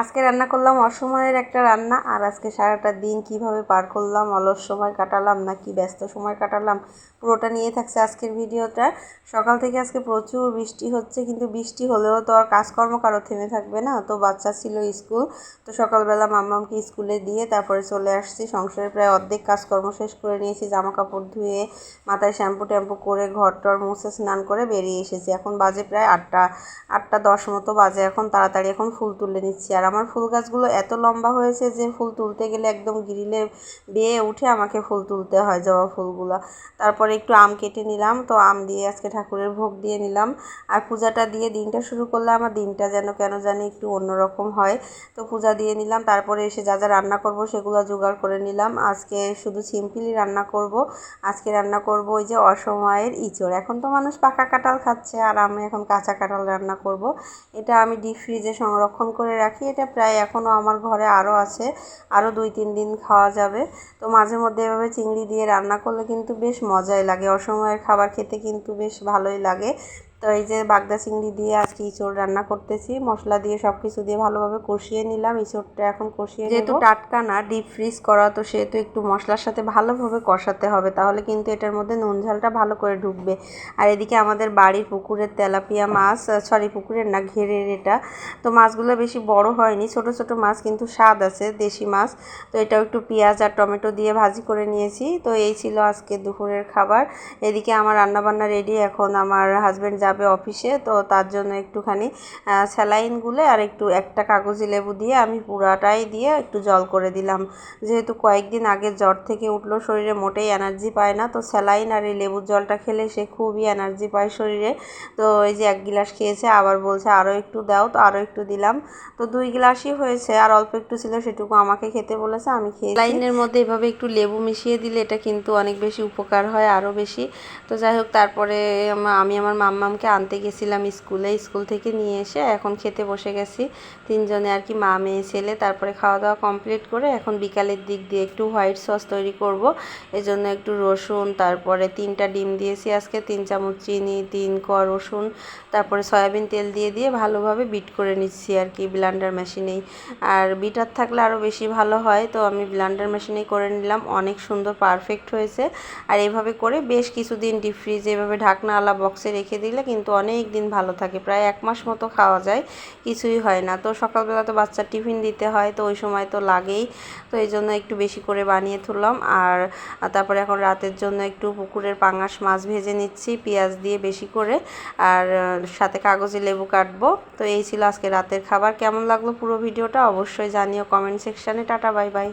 আজকে রান্না করলাম অসময়ের একটা রান্না, আর আজকে সারাটা দিন কীভাবে পার করলাম, অলস সময় কাটালাম না নাকি ব্যস্ত সময় কাটালাম, পুরোটা নিয়ে থাকছে আজকের ভিডিওটা। সকাল থেকে আজকে প্রচুর বৃষ্টি হচ্ছে, কিন্তু বৃষ্টি হলেও তো আর কাজকর্ম কারও থেমে থাকবে না। তো বাচ্চা ছিল স্কুল, তো সকালবেলা মাম্মামকে স্কুলে দিয়ে তারপরে চলে আসছি। সংসারের প্রায় অর্ধেক কাজকর্ম শেষ করে নিয়েছি জামা কাপড় ধুয়ে, মাথায় শ্যাম্পু ট্যাম্পু করে ঘর টর মুছে স্নান করে বেরিয়ে এসেছি। এখন বাজে প্রায় আটটা আটটা দশ মতো বাজে। এখন তাড়াতাড়ি এখন ফুল তুলে নিচ্ছি, আর আমার ফুল গাছগুলো এত লম্বা হয়েছে যে ফুল তুলতে গেলে একদম গ্রিলে বেয়ে উঠে আমাকে ফুল তুলতে হয় জবা ফুলগুলো। তারপরে একটু আম কেটে নিলাম, তো আম দিয়ে আজকে ঠাকুরের ভোগ দিয়ে নিলাম। আর পূজাটা দিয়ে দিনটা শুরু করলে আমার দিনটা যেন কেন জানি একটু অন্যরকম হয়। তো পূজা দিয়ে নিলাম, তারপরে এসে যা যা রান্না করব সেগুলো জোগাড় করে নিলাম। আজকে শুধু সিম্পলি রান্না করব, আজকে রান্না করব ওই যে অসময়ের ইঁচড়। এখন তো মানুষ পাকা কাঁঠাল খাচ্ছে, আর আমি এখন কাঁচা কাঁঠাল রান্না করব। এটা আমি ডিপ ফ্রিজে সংরক্ষণ করে রাখি, এটা প্রায় এখনও আমার ঘরে আরও আছে। আরও দুই, তিন দিন খাওয়া যাবে। তো মাঝে মধ্যে এভাবে চিংড়ি দিয়ে রান্না করলে কিন্তু বেশ মজাই লাগে। অসময়ের খাবার খেতে কিন্তু বেশ ভালোই লাগে। তো এই যে বাগদা চিংড়ি দিয়ে আজকে ইঁচড় রান্না করতেছি, মশলা দিয়ে সব কিছু দিয়ে ভালোভাবে কষিয়ে নিলাম, ইঁচড়টা এখন কষিয়ে যেহেতু টাটকা না ডিপ ফ্রিজ করা, তো সেহেতু একটু মশলার সাথে ভালোভাবে কষাতে হবে, তাহলে কিন্তু এটার মধ্যে নুন ঝালটা ভালো করে ঢুকবে। আর এদিকে আমাদের বাড়ির পুকুরের তেলাপিয়া মাছ সরি পুকুরের না, ঘেরের এটা, তো মাছগুলো বেশি বড় হয়নি, ছোট ছোট মাছ কিন্তু স্বাদ আছে, দেশি মাছ, তো এটাও একটু পেঁয়াজ আর টমেটো দিয়ে ভাজি করে নিয়েছি, তো এই ছিল আজকে দুপুরের খাবার। এদিকে আমার রান্নাবান্না রেডি এখন আমার হাজব্যান্ড যাবে অফিসে, তো তার জন্য একটুখানি স্যালাইন গুলে আর একটু একটা কাগজি লেবু দিয়ে আমি পুরাটাই দিয়ে একটু জল করে দিলাম। যেহেতু কয়েকদিন আগে জ্বর থেকে উঠল, শরীরে মোটেই এনার্জি পায় না, তো স্যালাইন আর এই লেবুর জলটা খেলে সে খুবই এনার্জি পায় শরীরে। তো এই যে এক গিলাস খেয়েছে, আবার বলছে আরও একটু দাও, তো আরও একটু দিলাম। তো দুই গ্লাসই হয়েছে, আর অল্প একটু ছিল, সেটুকু আমাকে খেতে বলেছে, আমি খেয়ে লাইনের মধ্যে এভাবে একটু লেবু মিশিয়ে দিলে এটা কিন্তু অনেক বেশি উপকার হয় আরও বেশি। তো যাই হোক, তারপরে আমি আমার মাম্মামকে আনতে গেছিলাম স্কুলে। স্কুল থেকে নিয়ে এসে এখন খেতে বসে গেছি। তিনজনে আর কি মা, মেয়ে, ছেলে। তারপরে খাওয়া দাওয়া কমপ্লিট করে এখন বিকালের দিক দিয়ে একটু হোয়াইট সস তৈরি করব। জন্য একটু রসুন, তারপরে তিনটা ডিম দিয়েছি আজকে। তিন চামচ চিনি, তিন ক রসুন, তারপরে সয়াবিন তেল দিয়ে দিয়ে ভালোভাবে বিট করে নিচ্ছি আর কি ব্লান্ডার মেশিনেই আর বিটার থাকলে আরও বেশি ভালো হয়, তো আমি ব্লান্ডার মেশিনেই করে নিলাম। অনেক সুন্দর পারফেক্ট হয়েছে। আর এভাবে করে বেশ কিছুদিন ডিপ ফ্রিজ এভাবে ঢাকনাওয়ালা বক্সে রেখে দিলে কিন্তু অনেক দিন ভালো থাকে। প্রায় এক মাস মতো খাওয়া যায়, কিছুই হয় না। তো সকালবেলা তো বাচ্চার টিফিন দিতে হয়, তো ওই সময় তো লাগেই। তো এই জন্য একটু বেশি করে বানিয়ে তুললাম। আর তারপরে এখন রাতের জন্য একটু পুকুরের পাঙাশ মাছ ভেজে নিচ্ছি, পেঁয়াজ দিয়ে বেশি করে। আর, সাথে কাগজে লেবু কাটবো। তো এই ছিল আজকে রাতের খাবার। কেমন লাগল পুরো ভিডিওটা অবশ্যই জানিও কমেন্ট সেকশানে। Tata, bye bye.